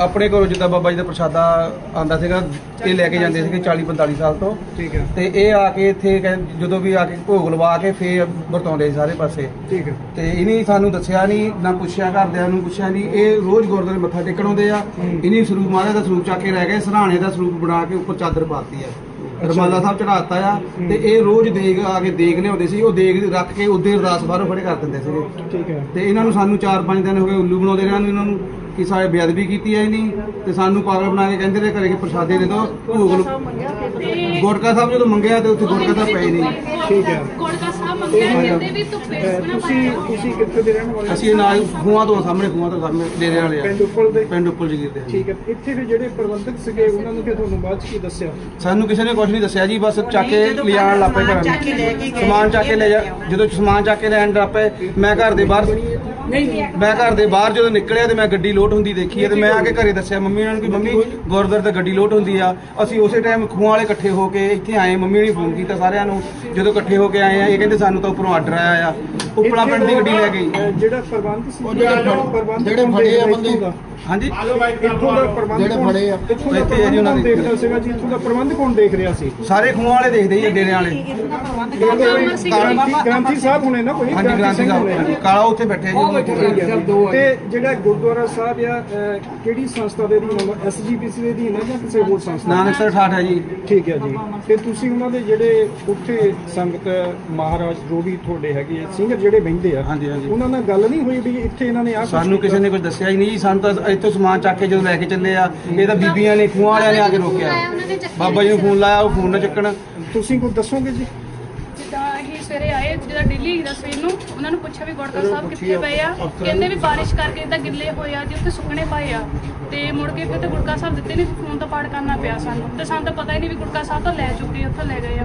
ਆਪਣੇ ਘਰੋਂ ਜਿੱਦਾਂ ਬਾਬਾ ਜੀ ਦਾ ਪ੍ਰਸ਼ਾਦਾ ਆਂਦਾ ਸੀਗਾ ਇਹ ਲੈ ਕੇ ਜਾਂਦੇ ਸੀਗੇ 40 45 ਸਾਲ ਤੋਂ। ਠੀਕ ਹੈ। ਤੇ ਇਹ ਆ ਕੇ ਇੱਥੇ ਕਹਿ- ਜਦੋਂ ਵੀ ਆ ਕੇ ਭੋਗ ਲਵਾ ਕੇ ਫੇਰ ਵਰਤਾਉਂਦੇ ਸੀ ਸਾਰੇ ਪਾਸੇ। ਠੀਕ ਹੈ। ਤੇ ਇਹਨੇ ਸਾਨੂੰ ਦੱਸਿਆ ਨਹੀਂ ਨਾ ਪੁੱਛਿਆ ਘਰਦਿਆਂ ਨੂੰ ਪੁੱਛਿਆ ਨਹੀਂ। ਇਹ ਰੋਜ਼ ਗੁਰਦੁਆਰੇ ਮੱਥਾ ਟੇਕਣ ਆਉਂਦੇ ਆ। ਇਹਨੇ ਸਰੂਪ ਮਹਾਰਾਜ ਦਾ ਸਰੂਪ ਚੱਕ ਕੇ ਰਹਿ ਗਏ ਸਰਾਣੇ ਦਾ ਸਰੂਪ ਬਣਾ ਕੇ ਉੱਪਰ ਚਾਦਰ ਪਾਤੀ ਆ। ਰਮਾਲਾ ਸਾਹਿਬ ਚੜਾਤਾ ਆ। ਤੇ ਇਹ ਰੋਜ਼ ਦੇਗ ਆ ਕੇ ਦੇਗ ਲਿਆਉਂਦੇ ਸੀ। ਉਹ ਦੇਗ ਰੱਖ ਕੇ ਉਹਦੇ ਅਰਦਾਸ ਬਾਹਰੋਂ ਫੜੇ ਕਰ ਦਿੰਦੇ ਸੀਗੇ। ਠੀਕ ਹੈ। ਤੇ ਇਹਨਾਂ ਨੂੰ ਸਾਨੂੰ 4-5 ਦਿਨ ਹੋ ਗਏ ਉੱਲੂ ਬਣਾਉਂਦੇ ਰਹੇ ਨੂੰ ਇਹਨਾਂ ਨੂੰ ਕਿ ਸਾਰੇ ਬੇਅਦਬੀ ਕੀਤੀ ਹੈ ਨਹੀਂ ਤੇ ਸਾਨੂੰ ਪਾਗਲ ਬਣਾ ਕੇ ਕਹਿੰਦੇ ਨੇ ਘਰੇ ਕਿ ਪ੍ਰਸ਼ਾਦੇ ਦੇ ਦਿਓ ਭੋਗ ਲਓ। ਗੁਟਕਾ ਸਾਹਿਬ ਜਦੋਂ ਮੰਗਿਆ ਤੇ ਉੱਥੇ ਗੁਟਕਾ ਸਾਹਿਬ ਪਏ ਨਹੀਂ ਠੀਕ ਹੈ ਤੁਸੀਂ ਤੁਸੀਂ ਕਿੱਥੇ ਦੇ ਰਹਿਣ ਵਾਲੇ? ਅਸੀਂ ਨਾਲ ਖੂਹਾਂ ਤੋਂ ਸਾਹਮਣੇ ਖੂਹਾਂ ਤੋਂ ਸਾਹਮਣੇ ਡੇਰੇ ਵਾਲੇ ਆ। ਪਿੰਡ ਉੱਪਲ ਦੇ? ਪਿੰਡ ਉੱਪਰ ਜਗੀਰ ਦੇ। ਠੀਕ ਹੈ। ਇੱਥੇ ਦੇ ਜਿਹੜੇ ਪ੍ਰਬੰਧਕ ਸੀਗੇ ਉਹਨਾਂ ਨੂੰ ਕਿ ਤੁਹਾਨੂੰ ਬਾਅਦ ਚ ਕੀ ਦੱਸਿਆ? ਸਾਨੂੰ ਕਿਸੇ ਨੇ ਕੁਝ ਨਹੀਂ ਦੱਸਿਆ ਜੀ ਬਸ ਚੱਕ ਕੇ ਲਿਆਣ ਲੱਪੇ ਘਰਾਂ ਨੂੰ। ਸਮਾਨ ਚੱਕ ਕੇ ਲੈ ਜਾ ਜਦੋਂ ਸਮਾਨ ਚੱਕ ਕੇ ਲੈਣ ਲੱਪੇ ਮੈਂ ਘਰ ਦੇ ਬਾਹਰ ਮੈਂ ਘਰ ਦੇ ਬਾਹਰ ਜਦੋਂ ਨਿਕਲਿਆ ਤੇ ਮੈਂ ਗੱਡੀ ਲੋਟ ਹੁੰਦੀ ਦੇਖੀ ਤੇ ਮੈਂ ਆ ਕੇ ਘਰੇ ਦੱਸਿਆ ਮੰਮੀ ਉਹਨਾਂ ਨੂੰ ਕਿ ਮੰਮੀ ਗੁਰਦੁਆਰੇ ਤੇ ਗੱਡੀ ਲੋਟ ਹੁੰਦੀ ਆ। ਅਸੀਂ ਉਸੇ ਟਾਈਮ ਖੂਹਾਂ ਵਾਲੇ ਇਕੱਠੇ ਹੋ ਕੇ ਇੱਥੇ ਆਏ ਮੰਮੀ ਨੇ ਫੋਨ ਕੀਤਾ ਸਾਰਿਆਂ ਨੂੰ ਜਦੋਂ ਇਕੱਠੇ ਹੋ ਕੇ ਆਏ ਆ ਇਹ ਕਹਿੰਦੇ ਸਾਨੂੰ ਤਾਂ ਉੱਪਰੋਂ ਆਰਡਰ ਆਇਆ ਆ। ਉਪਲਾ ਪਿੰਡ ਦੀ ਗੱਡੀ ਲੈ ਗਈ ਜਿਹੜਾ ਪ੍ਰਬੰਧ ਸੀ ਜਿਹੜੇ ਫੜੇ ਆ ਬੰਦੇ? ਹਾਂਜੀ। ਇੱਥੋਂ ਦਾ ਪ੍ਰਬੰਧ ਜਿਹੜੇ ਫੜੇ ਆ। ਇੱਥੋਂ ਦਾ ਜੀ ਪ੍ਰਬੰਧ ਦੇ। ਦੇਖਦਾ ਸੀਗਾ ਜੀ ਇੱਥੋਂ ਦਾ ਪ੍ਰਬੰਧ ਕੌਣ ਦੇਖ ਰਿਹਾ ਸੀ? ਸਾਰੇ ਖੂਹਾਂ ਵਾਲੇ ਦੇਖਦੇ ਹੀ ਆ ਡੇਰੇ ਵਾਲੇ। ਗ੍ਰਾਂਥੀ ਸਾਹਿਬ ਹੁਣੇ ਨਾ ਕੋਈ? ਹਾਂਜੀ ਗ੍ਰਾਂਤੀ ਸਿੰਘ ਹੁਣੇ ਸਾਹਿਬ। ਕਾਲਾ ਉੱਥੇ ਬੈਠੇ ਜੀ। ਇੱਥੇ ਠੀਕ ਹੈ। ਤੇ ਜਿਹੜਾ ਗੁਰਦੁਆਰਾ ਸਾਹਿਬ ਆ ਕਿਹੜੀ ਸੰਸਥਾ ਦੇ ਅਧੀਨ ਐਸਜੀਪੀਸੀ ਦੇ ਅਧੀਨ ਹੈ ਜਾਂ ਕਿਸੇ ਹੋਰ ਸੰਸਥਾ? ਨਾਨਕਸਰ ਠਾਠ ਹੈ ਜੀ। ਠੀਕ ਹੈ ਜੀ। ਤੇ ਤੁਸੀਂ ਉਹਨਾਂ ਦੇ ਜਿਹੜੇ ਉੱਥੇ ਸੰਗਤ ਮਹਾਰਾਜ ਜੋ ਵੀ ਤੁਹਾਡੇ ਹੈਗੇ ਆ ਸਿੰਗਰ ਜਿਹੜੇ ਬਹਿੰਦੇ ਆ ਹਾਂਜੀ, ਹਾਂਜੀ। ਉਹਨਾਂ ਨਾਲ ਗੱਲ ਨਹੀਂ ਹੋਈ ਵੀ ਇੱਥੇ ਇਹਨਾਂ ਨੇ ਆ ਸਾਨੂੰ ਕਿਸੇ ਨੇ ਕੁਝ ਦੱਸਿਆ ਹੀ ਨਹੀਂ ਜੀ ਸਾਨੂੰ ਤਾਂ ਇੱਥੋਂ ਸਮਾਨ ਚੱਕ ਕੇ ਜਦੋਂ ਲੈ ਕੇ ਚੱਲੇ ਆ ਇਹ ਤਾਂ ਬੀਬੀਆਂ ਨੇ ਖੂਹਾਂ ਵਾਲਿਆਂ ਨੇ ਆ ਕੇ ਰੋਕਿਆ। ਬਾਬਾ ਜੀ ਨੂੰ ਫੋਨ ਲਾਇਆ ਉਹ ਫੋਨ ਨਾ ਚੱਕਣ। ਤੁਸੀਂ ਕੁਝ ਦੱਸੋਗੇ ਜੀ? ਜਿੱਦਾਂ ਅਸੀਂ ਸਵੇਰੇ ਆਏ ਜਿਹੜਾ ਦਿੱਲੀ ਦਾ ਸਵੇਰ ਨੂੰ ਉਹਨਾਂ ਨੂੰ ਪੁੱਛਿਆ ਵੀ ਗੋੜਕਾ ਸਾਹਿਬ ਕਿੱਥੇ ਪਏ ਆ। ਕਹਿੰਦੇ ਵੀ ਬਾਰਿਸ਼ ਕਰਕੇ ਇਦਾਂ ਗਿੱਲੇ ਹੋਏ ਆ ਜੀ ਉੱਥੇ ਸੁੱਕਣੇ ਪਏ ਆ। ਤੇ ਮੁੜ ਕੇ ਫਿਰ ਤੇ ਗੁੜਕਾ ਸਾਹਿਬ ਦਿੱਤੇ ਨਹੀਂ ਫੋਨ ਤੋਂ ਪਾੜ ਕਰਨਾ ਪਿਆ ਸਾਨੂੰ। ਤੇ ਸਾਨੂੰ ਤਾਂ ਪਤਾ ਹੀ ਨਹੀਂ ਵੀ ਗੁੜਕਾ ਸਾਹਿਬ ਤੋਂ ਲੈ ਚੁੱਕੇ ਉੱਥੋਂ ਲੈ ਗਏ ਆ।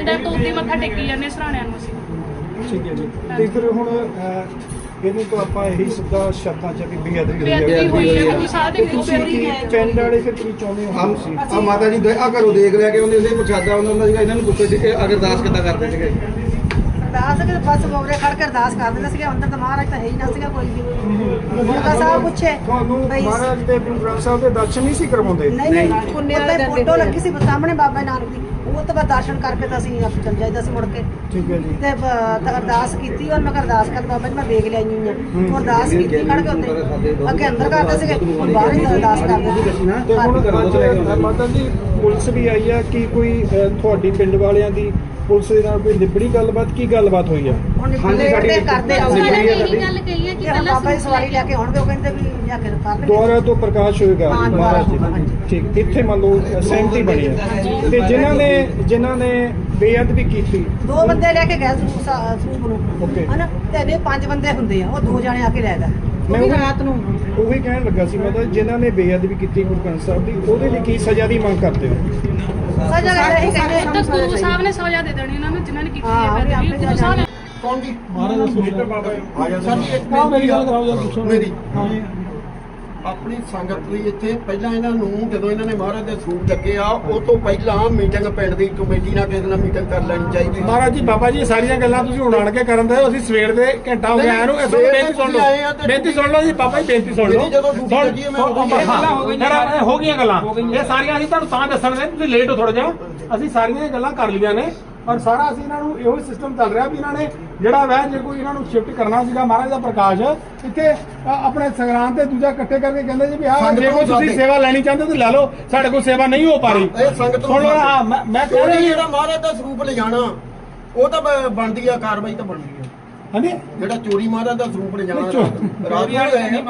ਤੇ ਦਿਨ ਤੋਂ ਉੱਤੇ ਮੱਥਾ ਟੇਕੀ ਜਾਂਦੇ ਸਰਾਣਿਆਂ ਨੂੰ ਅਸੀਂ। ਠੀਕ ਹੈ ਜੀ। ਤੇ ਫਿਰ ਹੁਣ ਅਹ, ਇਹਨੂੰ ਤਾਂ ਆਪਾਂ ਇਹੀ ਸਿੱਧਾ ਸ਼ਰਤਾਂ ਚ ਵੀ ਬੇਅਦਬੀ ਹੋਈ ਬੇਅਦਬੀ ਹੈ ਹੋਈ ਹੈ ਗੁਰੂ ਸਾਹਿਬ ਦੀ ਤੁਸੀਂ ਕੀ ਪਿੰਡ ਵਾਲੇ ਫਿਰ ਕੀ ਚਾਹੁੰਦੇ ਹੋ? ਤੁਸੀਂ? ਆ ਮਾਤਾ ਜੀ ਦੇ ਆ ਘਰੋਂ ਦੇਖ ਲਿਆ ਕਿ ਉਹਨੇ ਉਹਦੇ ਪ੍ਰਸ਼ਾਦਾ ਉਹਨਾਂ ਦਾ ਸੀਗਾ ਇਹਨਾਂ ਨੂੰ ਪੁੱਛੋ ਜੀ ਇਹ ਅਰਦਾਸ ਕਿੱਦਾਂ ਕਰਦੇ ਸੀਗੇ। ਅਰਦਾਸ ਕਿ ਬਸ ਮੋਰੇ ਖੜ ਕੇ ਅਰਦਾਸ ਕਰ ਦਿੰਦੇ ਸੀਗੇ ਅੰਦਰ ਤਾਂ ਮਹਾਰਾਜ ਤਾਂ ਹੈ ਹੀ ਨਾ ਸੀਗਾ ਕੋਈ ਵੀ। ਗੁਰਦਾ ਸਾਹਿਬ ਪੁੱਛੇ ਤੁਹਾਨੂੰ ਬਈ ਮਹਾਰਾਜ ਦੇ ਗੁਰੂ ਗ੍ਰੰਥ ਸਾਹਿਬ ਦੇ ਦਰਸ਼ਨ ਨਹੀਂ ਸੀ ਕਰਵਾਉਂਦੇ? ਨਹੀਂ ਨਹੀਂ ਪੁੰਨੇ ਵਾਲੇ ਫੋਟੋ ਲੱਗੀ ਸੀ ਸਾਹਮਣੇ ਬਾਬਾ ਨਾਨਕ ਦੀ। ਉਹ ਤੋਂ ਬਾਅਦ ਦਰਸ਼ਨ ਕਰਕੇ ਤਾਂ ਅਸੀਂ ਆਪ ਚੱਲ ਜਾਈਦਾ ਸੀ ਮੁੜ ਕੇ। ਠੀਕ ਹੈ ਜੀ। ਤੇ ਬ- ਤਾਂ ਅਰਦਾਸ ਕੀਤੀ ਔਰ ਮੈਂ ਕਿਹਾ ਅਰਦਾਸ ਕਰ ਬਾਬਾ ਜੀ ਮੈਂ ਵੇਖ ਲਿਆ ਹੀ। ਹਾਂ। ਉਹ ਅਰਦਾਸ ਕੀਤੀ ਖੜ ਕੇ ਉੱਤੇ ਅੱਗੇ ਅੰਦਰ ਕਰਦੇ ਸੀਗੇ ਹੁਣ ਬਾਹਰ ਹੀ ਅਰਦਾਸ ਕਰਦੇ ਸੀ ਤੇ ਹੁਣ ਅੱਜ ਮਾਤਾ ਜੀ ਪੁਲਿਸ ਵੀ ਆਈ ਆ ਕਿ ਕੋਈ ਅਹ, ਤੁਹਾਡੀ ਪਿੰਡ ਵਾਲਿਆਂ ਦੀ ਪੁਲਿਸ ਦੇ ਨਾਲ ਕੋਈ ਨਿਬੜੀ ਗੱਲਬਾਤ ਕੀ ਗੱਲਬਾਤ ਹੋਈ ਆ? ਹਾਂਜੀ, ਸਾਡੀ- ਕਰਦੇ ਹੁਣ ਨੇ ਇਹੀ ਗੱਲ ਕਹੀ ਹੈ ਕਿ ਪਹਿਲਾਂ ਬਾਬਾ ਜੀ ਸਵਾਰੀ ਲੈ ਕੇ ਆਉਣਗੇ ਉਹ ਕਹਿੰਦੇ ਵੀ ਜਾ ਕੇ ਕਰਨਗੇ ਦੁਆਰਾ ਤੋਂ ਪ੍ਰਕਾਸ਼ ਹੋਏਗਾ ਹਾਂ, ਮਹਾਰਾਜ ਜੀ। ਦੁਬਾਰਾ, ਹਾਂਜੀ। ਠੀਕ ਇੱਥੇ ਮੰਨ ਲਓ ਅਹ, ਸਹਿਮਤੀ ਬਣੀ ਹੈ। ਤੇ ਜਿਨ੍ਹਾਂ ਨੇ ਜਿਨ੍ਹਾਂ ਨੇ ਬੇਅਦਬੀ ਕੀਤੀ। ਦੋ ਬੰਦੇ ਲੈ ਕੇ ਗਏ ਸੂਪ ਸਾ- ਸੂਪ ਨੂੰ। Okay. ਹਨਾ? ਤੇ ਇਹਦੇ ਪੰਜ ਬੰਦੇ ਹੁੰਦੇ ਆ ਉਹ ਦੋ ਜਣੇ ਆ ਕੇ ਲੈ ਗਏ। ਮੈਂ ਉਹ ਵੀ ਉਹ- ਰਾਤ ਨੂੰ। ਉਹੀ ਕਹਿਣ ਲੱਗਾ ਸੀ ਮੈਂ ਤਾਂ ਜਿਨ੍ਹਾਂ ਨੇ ਬੇਅਦਬੀ ਕੀਤੀ ਗੁਰੂ ਗ੍ਰੰਥ ਸਾਹਿਬ ਦੀ ਉਹਦੇ ਲਈ ਕੀ ਸਜ਼ਾ ਦੀ ਮੰਗ ਕਰਦੇ ਹੋ? ਸਜ਼ਾ ਲੈ ਰਹੀ ਕਹਿੰਦੇ ਤਾਂ ਗੁਰੂ ਸਾਹਿਬ ਨੇ ਸਜ਼ਾ ਦੇ ਦੇਣੀ ਉਹਨਾਂ ਨੂੰ ਜਿਨ੍ਹਾਂ ਨੇ ਕੀਤੀ ਹਾਂ, ਬੇਅਦਬੀ ਆਪੇ ਗੁਰੂ ਸਾਹਿਬ ਨੇ ਕੌਣ ਜੀ? ਮਹਾਰਾਜ ਦਾ ਸੁਣੀਤਾ ਬਾਬਾ ਆ ਜਾ ਸਰ ਇੱਕ ਮੇਰੀ ਗੱਲ ਕਰਾਓ ਜਰਾ ਪੁੱਛੋ। ਮੇਰੀ ਆਪਣੀ ਸੰਗਤ ਲਈ ਇੱਥੇ ਪਹਿਲਾਂ ਇਹਨਾਂ ਨੂੰ ਜਦੋਂ ਇਹਨਾਂ ਨੇ ਮਹਾਰਾਜ ਦੇ ਸਰੂਪ ਚੱਕੇ ਆ ਉਹ ਤੋਂ ਪਹਿਲਾਂ ਮੀਟਿੰਗ ਪਿੰਡ ਦੀ ਕਮੇਟੀ ਨਾਲ ਕਿਸੇ ਨਾਲ ਮੀਟਿੰਗ ਕਰ ਲੈਣੀ ਚਾਹੀਦੀ। ਮਹਾਰਾਜ ਜੀ ਬਾਬਾ ਜੀ ਸਾਰੀਆਂ ਗੱਲਾਂ ਤੁਸੀਂ ਹੁਣ ਆਣ ਕੇ ਕਰਨ ਦੇ ਅਸੀਂ ਸਵੇਰ ਦੇ ਘੰਟਾ ਹੋ ਗਿਆ ਇਹਨੂੰ ਇਸ ਬੇਨਤੀ ਸੁਣ ਲਓ। ਬੇਨਤੀ ਸੁਣ ਲਓ ਜੀ ਬਾਬਾ ਜੀ ਬੇਨਤੀ ਸੁਣ ਲਓ। ਜਦੋਂ ਡਿਊਟੀ ਲੱਗੀ ਮੈਂ ਹੀ ਗਈਆਂ ਹੋ ਗਈਆਂ। ਗੱਲਾਂ ਇਹ ਸਾਰੀਆਂ ਅਸੀਂ ਤੁਹਾਨੂੰ ਤਾਂ ਦੱਸਣ ਦੇ ਤੁਸੀਂ ਲੇਟ ਹੋ ਥੋੜਾ ਜਿਹਾ। ਅਸੀਂ ਸਾਰੀਆਂ ਗੱਲਾਂ ਕਰ ਲਈਆਂ ਨੇ। ਔਰ ਸਾਰਾ ਅਸੀਂ ਇਹਨਾਂ ਨੂੰ ਇਹੋ ਸਿਸਟਮ ਚੱਲ ਰਿਹਾ ਵੀ ਇਹਨਾਂ ਨੇ ਜਿਹੜਾ ਵੈ ਜੇ ਕੋਈ ਇਹਨਾਂ ਨੂੰ ਸ਼ਿਫਟ ਕਰਨਾ ਸੀਗਾ ਮਹਾਰਾਜ ਦਾ ਪ੍ਰਕਾਸ਼ ਇੱਥੇ ਆਪਣੇ ਸੰਗਰਾਮ ਤੇ ਦੂਜਾ ਇਕੱਠੇ ਕਰਕੇ ਕਹਿੰਦੇ ਜੀ ਵੀ ਹਾਂ ਸੰਗਤ ਜੇ ਕੋਈ ਤੁਸੀਂ ਸੇਵਾ ਲੈਣੀ ਚਾਹੁੰਦੇ ਤਾਂ ਲੈ ਲਓ ਸਾਡੇ ਕੋਲ ਸੇਵਾ ਨਹੀਂ ਹੋ ਪਾ ਰਹੀ। ਇਹ ਸੰਗਤ ਨੂੰ ਸੁਣ ਲਓ ਹਾਂ ਮੈਂ ਕਹਿ ਰਿਹਾ ਜਿਹੜਾ ਮਹਾਰਾਜ ਦਾ ਸਰੂਪ ਲਿਜਾਣਾ ਉਹ ਤਾਂ ਬਣਦੀ ਆ ਕਾਰਵਾਈ ਤਾਂ ਬਣਦੀ ਆ। ਹਾਂਜੀ? ਜਿਹੜਾ ਚੋਰੀ ਮਹਾਰਾਜ ਦਾ ਸਰੂਪ ਲਿਜਾਣਾ।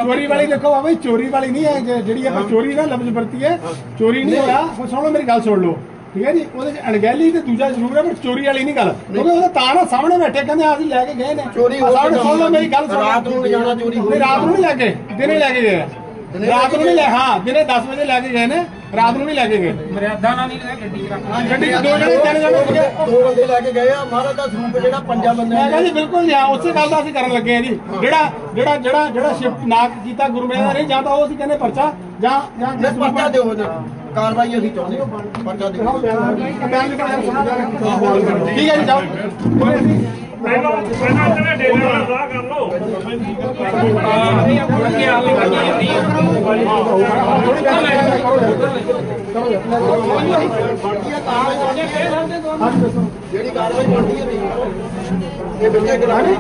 ਚੋਰੀ ਵਾਲੀ ਦੇਖੋ ਬਾਬਾ ਚੋਰੀ ਵਾਲੀ ਨਹੀਂ ਹੈ ਜਿਹੜੀ ਆਪਾਂ ਚੋਰੀ ਦਾ ਲਫ਼ਜ਼ ਵਰਤੀ ਹੈ। ਚੋਰੀ ਨਹੀਂ ਹੋਇਆ। ਸੁਣ ਲਓ ਮੇਰੀ ਗੱਲ ਸੁਣ ਲਓ। ਠੀਕ ਹੈ ਜੀ? ਉਹਦੇ ਚ ਅਣਗਹਿਲੀ ਤੇ ਦੂਜਾ ਜ਼ਰੂਰ ਹੈ ਪਰ ਚੋਰੀ ਵਾਲੀ ਨਹੀਂ ਗੱਲ। ਕਿਉਂਕਿ ਉਹਦੇ ਤਾਂ ਨਾ ਸਾਹਮਣੇ ਬੈਠੇ ਕਹਿੰਦੇ ਆ ਅਸੀਂ ਲੈ ਕੇ ਗਏ ਨੇ। ਚੋਰੀ ਆਹ ਸਾਹਮਣੇ ਸੁਣ ਲਓ ਮੇਰੀ ਗੱਲ ਸੁਣ। ਰਾਤ ਨੂੰ ਲਿਜਾਣਾ ਚੋਰੀ ਹੋਈ। ਰਾਤ ਨੂੰ ਨਹੀਂ ਲੈ ਕੇ ਦਿਨੇ ਲੈ ਕੇ ਗਏ ਰਾਤ ਨੂੰ ਨਹੀਂ ਲੈ ਹਾਂ ਦਿਨੇ 10 ਵਜੇ ਲੈ ਕੇ ਗਏ ਨੇ ਰਾਤ ਨੂੰ ਨਹੀਂ ਲੈ ਕੇ ਗਏ। ਮਰਿਆਦਾ ਨਾਲ ਨਹੀਂ ਲੈ ਗੱਡੀ ਰੱਖ ਹਾਂ ਗੱਡੀ ਦੋ ਜਣੇ ਤਿੰਨ ਜਣੇ ਦੋ ਬੰਦੇ ਲੈ ਕੇ ਗਏ ਆ ਮਹਾਰਾਜ ਦਾ ਸਰੂਪ ਜਿਹੜਾ ਪੰਜਾਂ ਬੰਦਿਆਂ ਮੈਂ ਕਹਿੰਦਾ ਜੀ ਬਿਲਕੁਲ ਜੀ ਹਾਂ ਉਸੇ ਗੱਲ ਦਾ ਅਸੀਂ ਕਰਨ ਲੱਗੇ ਆ ਜੀ। ਜਿਹੜਾ ਜਿਹੜਾ ਜਿਹੜਾ ਜਿਹੜਾ ਸ਼ਿਫਟ ਨਾ ਕੀਤਾ ਗੁਰੂ ਮਹਾਰਾਜ ਨੇ ਨਹੀਂ ਜਾਂ ਤਾਂ ਉਹ ਅਸੀਂ ਕਹਿੰਦੇ ਪਰਚਾ ਜਾਂ ਜਾਂ ਪਰਚਾ ਦਿਓ ਨਾ ਕਾਰਵਾਈ ਅਸੀਂ ਚਾਹੁੰਦੇ ਹਾਂ। ਪਰਚਾ ਦਿਓ। ਠੀਕ ਹੈ ਜੀ ਜਾਓ। ਪਹਿਲਾਂ ਪਹਿਲਾਂ ਡੇਰੇ ਨਾਲ ਸਲਾਹ ਕਰ ਲਓ। ਜਿਹੜੀ ਕਾਰਵਾਈ ਬਣਦੀ ਹੈ ਨਹੀਂ ਇਹ ਬੱਚੇ ਗ੍ਰਾਂਟੀ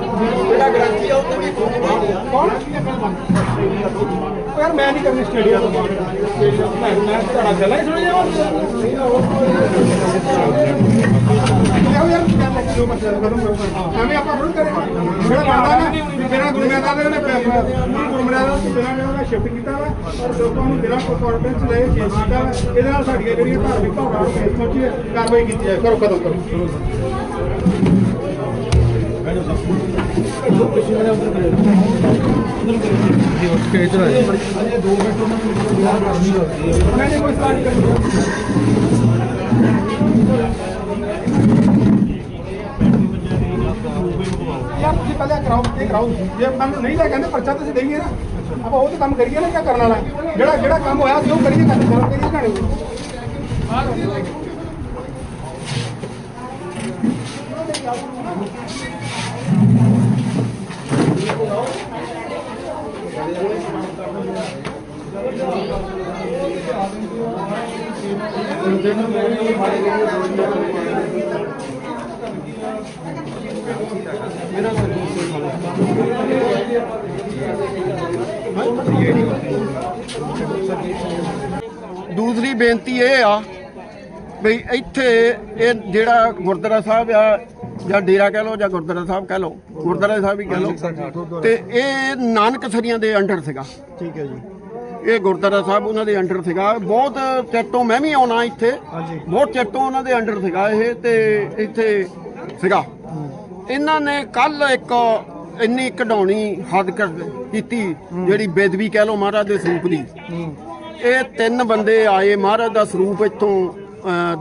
ਜਿਹੜਾ ਗ੍ਰਾਂਟੀ ਆ ਉਹ ਤੇ ਵੀ ਫੋਨ ਮਾਰਿਆ ਕੌਣ ਯਾਰ ਮੈਂ ਨਹੀਂ ਕਰਨੀ ਸਟੇਡੀਅਮ ਮੈਂ ਮੈਂ ਤੁਹਾਡਾ ਗੱਲਾਂ ਹੀ ਸੁਣੀ ਜੋ ਮਰਜ਼ੀ ਖਤਮ ਕਰੋ ਐਵੇਂ ਆਪਾਂ ਖੜੂ ਕਰੇ ਜਿਹੜਾ ਬਣਦਾ ਨਾ ਬਿਨਾਂ ਗੁਰਮਿਆਂ ਦਾ ਨੇ ਗੁਰਮਿਆਂ ਦਾ ਬਿਨਾਂ ਜਿਹੜਾ ਸ਼ਿਫਟ ਕੀਤਾ ਵਾ, ਔਰ ਲੋਕਾਂ ਨੂੰ ਬਿਨਾਂ ਪਰਫਾਰਮੈਂਸ ਲਏ ਚੇਂਜ ਕੀਤਾ ਵਾ, ਇਹਦੇ ਨਾਲ ਸਾਡੀਆਂ ਜਿਹੜੀਆਂ ਧਾਰਮਿਕ ਭਾਵਨਾਵਾਂ ਨੂੰ ਫੇਸ ਪਹੁੰਚੀ ਕਾਰਵਾਈ ਕੀਤੀ ਹੈ ਕਰੋ ਖਤਮ ਕਰੋ? उसके इधर है दो मिनट में कोई स्टार्ट करनी ਪਹਿਲਾਂ ਕਰਾਓ ਤੇ ਕਰਾਓ। ਜੇ ਮੈਨੂੰ ਨਹੀਂ ਤਾਂ ਕਹਿੰਦੇ ਪਰਚਾ ਤੁਸੀਂ ਦੇਈਏ ਨਾ। ਆਪਾਂ ਉਹ ਤਾਂ ਕੰਮ ਕਰੀਏ ਨਾ ਕੀ ਕਰਨ ਵਾਲਾ? ਜਿਹੜਾ ਜਿਹੜਾ ਕੰਮ ਹੋਇਆ ਸੀ ਉਹ ਕਰੀਏ ਕਰ ਕਰੀਏ ਕਹਾਣੀ ਦੂਸਰੀ ਬੇਨਤੀ ਇਹ ਆ ਵੀ ਇੱਥੇ ਇਹ ਜਿਹੜਾ ਗੁਰਦੁਆਰਾ ਸਾਹਿਬ ਆ ਜਾਂ ਡੇਰਾ ਕਹਿ ਲਓ ਜਾਂ ਗੁਰਦੁਆਰਾ ਸਾਹਿਬ ਕਹਿ ਲਓ ਗੁਰਦੁਆਰਾ ਸਾਹਿਬ ਹੀ ਕਹਿ ਲਓ ਤੇ ਇਹ ਨਾਨਕ ਸਰੀਆਂ ਦੇ ਅੰਡਰ ਸੀਗਾ। ਠੀਕ ਹੈ ਜੀ। ਇਹ ਗੁਰਦੁਆਰਾ ਸਾਹਿਬ ਉਹਨਾਂ ਦੇ ਅੰਡਰ ਸੀਗਾ। ਬਹੁਤ ਚਿਰ ਮੈਂ ਵੀ ਆਉਣਾ ਇੱਥੇ। ਬਹੁਤ ਚਿਰ ਉਹਨਾਂ ਦੇ ਅੰਡਰ ਸੀਗਾ ਇਹ ਤੇ ਇੱਥੇ ਸੀਗਾ। ਇਹਨਾਂ ਨੇ ਕੱਲ ਇੱਕ ਇੰਨੀ ਕਢਾਉਣੀ ਹੱਦ ਕਰ ਕੀਤੀ ਜਿਹੜੀ ਬੇਦਵੀ ਕਹਿ ਲਓ ਮਹਾਰਾਜ ਦੇ ਸਰੂਪ ਦੀ। ਇਹ ਤਿੰਨ ਬੰਦੇ ਆਏ ਮਹਾਰਾਜ ਦਾ ਸਰੂਪ ਇੱਥੋਂ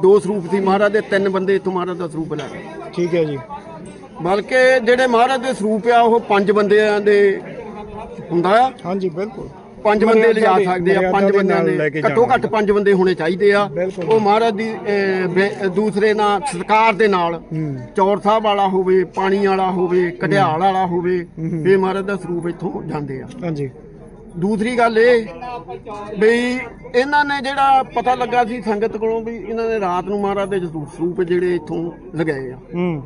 ਦੋ ਸਰੂਪ ਸੀ ਮਹਾਰਾਜ ਦੇ ਤਿੰਨ ਬੰਦੇ ਇੱਥੋਂ ਮਹਾਰਾਜ ਦਾ ਸਰੂਪ ਲੈ ਗਏ। ਠੀਕ ਹੈ ਜੀ। ਬਲਕਿ ਜਿਹੜੇ ਮਹਾਰਾਜ ਦੇ ਸਰੂਪ ਆ ਉਹ ਪੰਜ ਬੰਦਿਆਂ ਦੇ ਹੁੰਦਾ ਆ। ਹਾਂਜੀ ਬਿਲਕੁਲ। ਪੰਜ ਬੰਦੇ ਲਿਜਾ ਸਕਦੇ ਆ ਪੰਜ ਬੰਦਿਆਂ ਦੇ ਘੱਟੋ ਘੱਟ ਪੰਜ ਬੰਦੇ ਹੋਣੇ ਚਾਹੀਦੇ ਆ। ਉਹ ਮਹਾਰਾਜ ਦੀ ਦੂਸਰੇ ਨਾਲ ਸਤਕਾਰ ਦੇ ਨਾਲ ਚੌਰ ਸਾਹਿਬ ਵਾਲਾ ਹੋਵੇ ਪਾਣੀ ਵਾਲਾ ਹੋਵੇ ਕਢਿਆਲ ਵਾਲਾ ਹੋਵੇ ਇਹ ਮਹਾਰਾਜ ਦਾ ਸਰੂਪ ਇੱਥੋਂ ਜਾਂਦੇ ਆ। ਹਾਂਜੀ। ਦੂਸਰੀ ਗੱਲ ਇਹ ਵੀ ਇਹਨਾਂ ਨੇ ਜਿਹੜਾ ਪਤਾ ਲੱਗਾ ਸੀ ਸੰਗਤ ਕੋਲੋਂ ਵੀ ਇਹਨਾਂ ਨੇ ਰਾਤ ਨੂੰ ਮਹਾਰਾਜ ਦੇ ਸਰੂਪ ਜਿਹੜੇ ਇੱਥੋਂ ਲਗਾਏ ਆ। ਹੂੰ।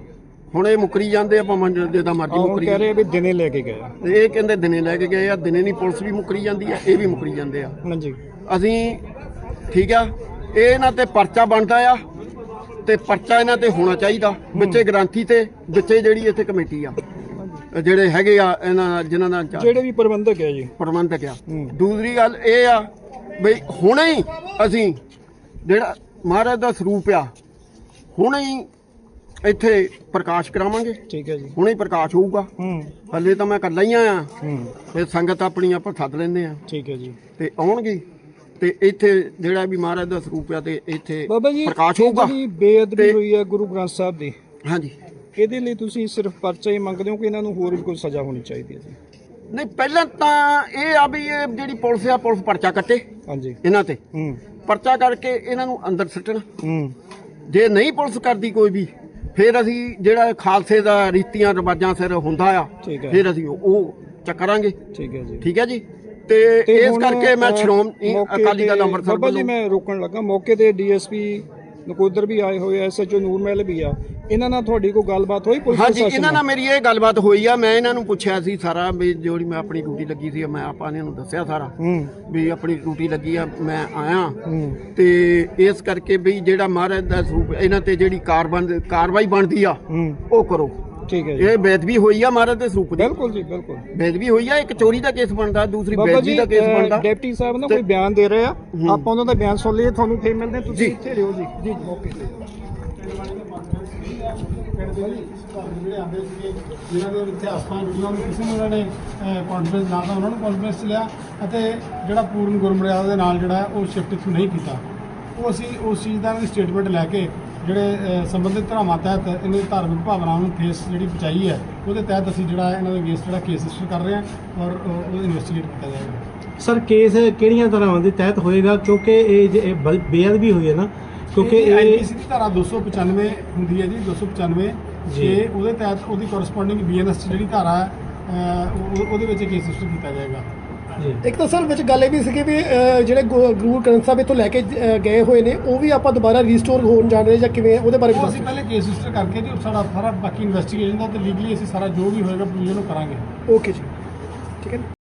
ਹੁਣ ਇਹ ਮੁਕਰੀ ਜਾਂਦੇ ਆ ਭਾਵੇਂ ਜਿੱਦਾਂ ਮਰਜ਼ੀ ਉਹ ਮੁਕਰੀ ਕਹਿ ਰਹੇ ਵੀ ਦਿਨੇ ਲੈ ਕੇ ਗਏ ਆ। ਤੇ ਇਹ ਕਹਿੰਦੇ ਦਿਨੇ ਲੈ ਕੇ ਗਏ ਆ ਦਿਨੇ ਨਹੀਂ ਪੁਲਿਸ ਵੀ ਮੁਕਰੀ ਜਾਂਦੀ ਆ ਇਹ ਵੀ ਮੁਕਰੀ ਜਾਂਦੇ ਆ। ਹਾਂਜੀ। ਅਸੀਂ ਠੀਕ ਆ ਇਹ ਇਹਨਾਂ ਤੇ ਪਰਚਾ ਬਣਦਾ ਆ ਤੇ ਪਰਚਾ ਇਹਨਾਂ ਤੇ ਹੋਣਾ ਚਾਹੀਦਾ ਵਿੱਚੇ ਗ੍ਰਾਂਥੀ ਤੇ ਵਿੱਚੇ ਜਿਹੜੀ ਇੱਥੇ ਕਮੇਟੀ ਆ। ਜਿਹੜੇ ਹੈਗੇ ਆ ਇਹਨਾਂ ਜਿਨ੍ਹਾਂ ਦਾ ਇੰਚਾਰਜ। ਜਿਹੜੇ ਵੀ ਪ੍ਰਬੰਧਕ ਹੈ ਜੀ। ਪ੍ਰਬੰਧਕ ਆ। ਹੂੰ। ਦੂਸਰੀ ਗੱਲ ਇਹ ਆ ਬਈ ਹੁਣੇ ਹੀ ਅਸੀਂ ਜਿਹੜਾ ਮਹਾਰਾਜ ਦਾ ਸਰੂਪ ਆ ਹੁਣੇ ਹੀ ਇੱਥੇ ਪ੍ਰਕਾਸ਼ ਕਰਾਵਾਂਗੇ। ਠੀਕ ਹੈ ਜੀ। ਹੁਣੇ ਪ੍ਰਕਾਸ਼ ਹੋਊਗਾ। ਹੂੰ। ਹੱਲੇ ਤਾਂ ਮੈਂ ਇਕੱਲਾ ਹੀ ਆਇਆ। ਹੂੰ। ਫਿਰ ਸੰਗਤ ਆਪਣੀ ਆਪਾਂ ਸੱਦ ਲੈਂਦੇ ਆ। ਠੀਕ ਹੈ ਜੀ। ਤੇ ਆਉਣਗੇ। ਤੇ ਇੱਥੇ ਜਿਹੜਾ ਵੀ ਮਹਾਰਾਜ ਦਾ ਸਰੂਪ ਆ ਤੇ ਇੱਥੇ ਬਾਬਾ ਜੀ ਪ੍ਰਕਾਸ਼ ਹੋਊਗਾ। ਜਿਹੜੀ ਬੇਅਦਬੀ ਹੋਈ ਹੈ ਗੁਰੂ ਗ੍ਰੰਥ ਸਾਹਿਬ ਦੀ ਹਾਂਜੀ। ਇਹਦੇ ਲਈ ਤੁਸੀਂ ਸਿਰਫ ਪਰਚਾ ਹੀ ਮੰਗਦੇ ਹੋ ਕਿ ਇਹਨਾਂ ਨੂੰ ਹੋਰ ਵੀ ਕੋਈ ਸਜ਼ਾ ਹੋਣੀ ਚਾਹੀਦੀ ਹੈ ਜੀ? ਨਹੀਂ ਪਹਿਲਾਂ ਤਾਂ ਇਹ ਆ ਵੀ ਇਹ ਜਿਹੜੀ ਪੁਲਿਸ ਆ ਪੁਲਿਸ ਪਰਚਾ ਕੱਟੇ ਹਾਂਜੀ। ਇਹਨਾਂ ਤੇ। ਹੂੰ। ਪਰਚਾ ਕਰਕੇ ਇਹਨਾਂ ਨੂੰ ਅੰਦਰ ਸਿੱਟਣ। ਹੂੰ। ਜੇ ਨਹੀਂ ਪੁਲਿਸ ਕਰਦੀ ਕੋਈ ਵੀ ਫਿਰ ਅਸੀਂ ਜਿਹੜਾ ਖਾਲਸੇ ਦਾ ਰੀਤੀਆਂ ਰਿਵਾਜਾਂ ਸਿਰ ਹੁੰਦਾ ਆ ਠੀਕ ਹੈ। ਫਿਰ ਅਸੀਂ ਉਹ- ਚੱਕਰਾਂਗੇ ਠੀਕ ਹੈ ਜੀ। ਠੀਕ ਹੈ ਜੀ? ਤੇ ਤੇ ਇਸ ਹੁਣ, ਕਰਕੇ ਮੈਂ ਅ, ਸ਼੍ਰੋਮਣੀ ਮੌਕੇ ਅਕਾਲੀ ਦਲ ਤੇ- ਅੰਮ੍ਰਿਤਸਰ ਬਾਬਾ ਜੀ ਵੱਲੋਂ ਮੈਂ ਰੋਕਣ ਲੱਗਾ। ਮੌਕੇ ਤੇ ਡੀਐਸਪੀ ਨਕੋਦਰ ਵੀ ਆਏ ਹੋਏ ਐਸਐਚਓ ਨੂਰਮਹਿਲ ਵੀ ਆ। ਇਹਨਾਂ ਨਾਲ ਤੁਹਾਡੀ ਕੋਈ ਗੱਲਬਾਤ ਹੋਈ? ਪੁਲਿਸ ਹਾਂਜੀ ਪ੍ਰਸ਼ਾਸਨ ਇਹਨਾਂ ਨਾਲ? ਮੇਰੀ ਇਹ ਗੱਲਬਾਤ ਹੋਈ ਆ ਮੈਂ ਇਹਨਾਂ ਨੂੰ ਪੁੱਛਿਆ ਸੀ ਸਾਰਾ ਵੀ ਜਿਹੜੀ ਮੈਂ ਆਪਣੀ ਡਿਊਟੀ ਲੱਗੀ ਸੀ ਮੈਂ ਆਪਾਂ ਇਹਨਾਂ ਨੂੰ ਦੱਸਿਆ ਸਾਰਾ ਹੂੰ। ਵੀ ਆਪਣੀ ਡਿਊਟੀ ਲੱਗੀ ਆ ਮੈਂ ਆਇਆ। ਤੇ ਇਸ ਕਰਕੇ ਵੀ ਜਿਹੜਾ ਮਹਾਰਾਜ ਦਾ ਸਰੂਪ ਇਹਨਾਂ ਤੇ ਜਿਹੜੀ ਕਾਰਬਨ ਕਾਰਵਾਈ ਬਣਦੀ ਆ ਹੂੰ। ਉਹ ਕਰੋ। ਠੀਕ ਹੈ ਜੀ। ਇਹ ਬੇਦਬੀ ਹੋਈ ਆ ਮਹਾਰਾਜ ਦੇ ਸਰੂਪ ਦੀ। ਬਿਲਕੁਲ ਜੀ ਬਿਲਕੁਲ। ਬੇਦਬੀ ਹੋਈ ਆ ਇੱਕ ਚੋਰੀ ਦਾ ਕੇਸ ਬਣਦਾ ਦੂਸਰੀ ਬਾਬਾ ਬੇਦਬੀ ਜੀ ਦਾ ਕੇਸ ਬਣਦਾ। ਡਿਪਟੀ ਸਾਹਿਬ ਨਾ ਕੋਈ ਬਿਆਨ ਦੇ ਰਹੇ ਆ। ਆਪਾਂ ਉਹਨਾਂ ਦਾ ਬਿਆਨ ਸੁਣ ਲਈਏ ਤੁਹਾਨੂੰ ਫੇਰ ਮਿਲਦੇ ਹਾਂ, ਤੁਸੀਂ। ਇੱਥੇ ਰਹੋ ਜੀ। ਜੀ। ਓਕੇ ਜਿਹੜੇ ਆਂਦੇ ਸੀਗੇ ਜਿਨ੍ਹਾਂ ਦੇ ਇੱਥੇ ਆਸਥਾ ਜੁੜੀਆਂ ਨੂੰ ਕਿਸੇ ਨੂੰ ਉਹਨਾਂ ਨੇ ਕੌਨਫੀਡੈਂਸ ਨਾ ਤਾਂ ਉਹਨਾਂ ਨੂੰ ਕੌਨਫੀਡੈਂਸ ਲਿਆ ਅਤੇ ਜਿਹੜਾ ਪੂਰਨ ਗੁਰਮਰਿਆਦਾ ਦੇ ਨਾਲ ਜਿਹੜਾ ਉਹ ਸ਼ਿਫਟ ਇੱਥੋਂ ਨਹੀਂ ਕੀਤਾ। ਉਹ ਅਸੀਂ ਉਸ ਚੀਜ਼ ਦਾ ਵੀ ਸਟੇਟਮੈਂਟ ਲੈ ਕੇ ਜਿਹੜੇ ਸੰਬੰਧਿਤ ਧਰਾਵਾਂ ਤਹਿਤ ਇਹਨਾਂ ਦੀ ਧਾਰਮਿਕ ਭਾਵਨਾਵਾਂ ਨੂੰ ਠੇਸ ਜਿਹੜੀ ਪਹੁੰਚਾਈ ਹੈ ਉਹਦੇ ਤਹਿਤ ਅਸੀਂ ਜਿਹੜਾ ਇਹਨਾਂ ਦੇ ਅਗੇਂਸਟ ਜਿਹੜਾ ਕੇਸ ਰਜਿਸਟਰ ਕਰ ਰਹੇ ਹਾਂ ਔਰ ਉਹ ਇਨਵੈਸਟੀਗੇਟ ਕੀਤਾ ਜਾਏਗਾ। ਸਰ ਕੇਸ ਕਿਹੜੀਆਂ ਤਰ੍ਹਾਂ ਦੇ ਤਹਿਤ ਹੋਏਗਾ? ਕਿਉਂਕਿ ਇਹ ਜੇ ਬੇਅਦਬੀ ਹੋਈ ਹੈ ਨਾ ਕਿਉਂਕਿ ਇਹ ਆਈਪੀਸੀ ਦੀ ਧਾਰਾ 295 ਹੁੰਦੀ ਹੈ ਜੀ 295 ਜੀ। ਉਹਦੇ ਤਹਿਤ ਉਹਦੀ ਕੋਰਸਪੋਂਡਿੰਗ ਬੀਐਨਐਸ ਜਿਹੜੀ ਧਾਰਾ ਹੈ ਉਹਦੇ ਵਿੱਚ ਕੇਸ ਰਜਿਸਟਰ ਕੀਤਾ ਜਾਏਗਾ। ਇੱਕ ਤਾਂ ਸਰ ਵਿੱਚ ਗੱਲ ਇਹ ਵੀ ਸੀ ਕਿ ਵੀ ਜਿਹੜੇ ਗੁਰੂ ਗ੍ਰੰਥ ਸਾਹਿਬ ਇੱਥੋਂ ਲੈ ਕੇ ਗਏ ਹੋਏ ਨੇ ਉਹ ਵੀ ਆਪਾਂ ਦੁਬਾਰਾ ਰੀਸਟੋਰ ਹੋਣ ਜਾਣ ਰਹੇ ਜਾਂ ਕਿਵੇਂ ਉਹਦੇ ਬਾਰੇ ਵੀ ਅਸੀਂ ਪਹਿਲੇ ਕੇਸ ਰਜਿਸਟਰ ਕਰਕੇ ਜੀ ਸਾਡਾ ਸਾਰਾ ਬਾਕੀ ਇਨਵੈਸਟੀਗੇਸ਼ਨ ਦਾ ਤੇ ਲੀਗਲੀ ਅਸੀਂ ਸਾਰਾ ਜੋ ਵੀ ਹੋਏਗਾ ਪ੍ਰੋਸੀਜਰ ਨੂੰ ਕਰਾਂਗੇ। ਓਕੇ ਜੀ। ਠੀਕ ਹੈ।